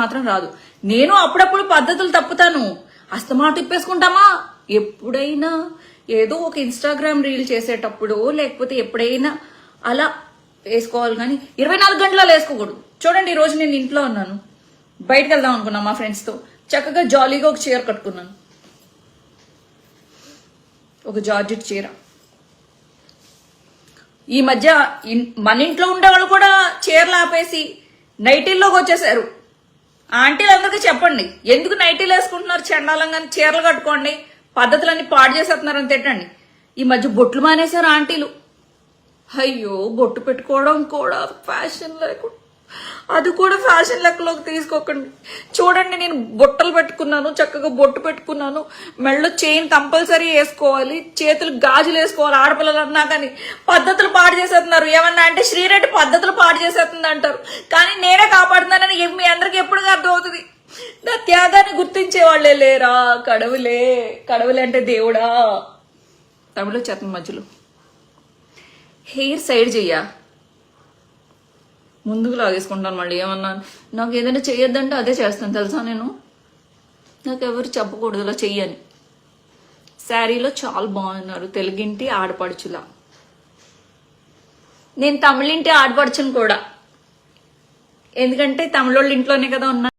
మాత్రం రాదు. నేను అప్పుడప్పుడు పద్ధతులు తప్పుతాను. అస్తమా తిప్పేసుకుంటామా? ఎప్పుడైనా ఏదో ఒక ఇన్స్టాగ్రామ్ రీల్ చేసేటప్పుడు లేకపోతే ఎప్పుడైనా అలా వేసుకోవాలి కానీ ఇరవై నాలుగు గంటలలో వేసుకోకూడదు. చూడండి ఈ రోజు నేను ఇంట్లో ఉన్నాను. బయటకు వెళ్దాం అనుకున్నా మా ఫ్రెండ్స్తో చక్కగా జాలీగా ఒక చీర కట్టుకున్నాను. ఒక జార్జెట్ చీర. ఈ మధ్య మన ఇంట్లో ఉండేవాళ్ళు కూడా చీరలు ఆపేసి నైటీల్లోకి వచ్చేసారు. ఆంటీలందరికీ చెప్పండి. ఎందుకు నైటీలు వేసుకుంటున్నారు చండాలంగా చీరలు కట్టుకోండి పద్ధతులన్నీ పాడు చేసేస్తున్నారు అని తిట్టండి. ఈ మధ్య బొట్లు మానేశారు ఆంటీలు. అయ్యో బొట్టు పెట్టుకోవడం కూడా ఫ్యాషన్ లేకుండా అది కూడా ఫ్యాషన్ లెక్కలోకి తీసుకోకండి. చూడండి నేను బొట్టలు పెట్టుకున్నాను చక్కగా బొట్టు పెట్టుకున్నాను. మెళ్ళో చైన్ కంపల్సరీ వేసుకోవాలి చేతులు గాజులు వేసుకోవాలి ఆడపిల్లలు అన్నా కానీ పద్ధతులు పాడు చేసేస్తున్నారు. ఏమన్నా అంటే శ్రీరెడ్డి పద్ధతులు పాడు చేసేస్తుంది అంటారు. కానీ నేనే కాపాడుతున్నానని త్యాగాన్ని గుర్తించే వాళ్ళే లేరా? కడవులే. కడవులే అంటే దేవుడా? తమిళ చేతన మధ్యలో. హెయిర్ సైడ్ చెయ్యా. ముందుకు లాగేసుకుంటాను మళ్ళీ. ఏమన్నా నాకు ఏదైనా చేయొద్దంటే అదే చేస్తాను తెలుసా నేను? నాకు ఎవరు చెప్పకూడదు ఇలా చెయ్యని. శారీలో చాలా బాగున్నారు. తెలుగింటి ఆడపడుచులా. నేను తమిళింటి ఆడపడుచును కూడా. ఎందుకంటే తమిళోళ్ళ ఇంట్లోనే కదా ఉన్నా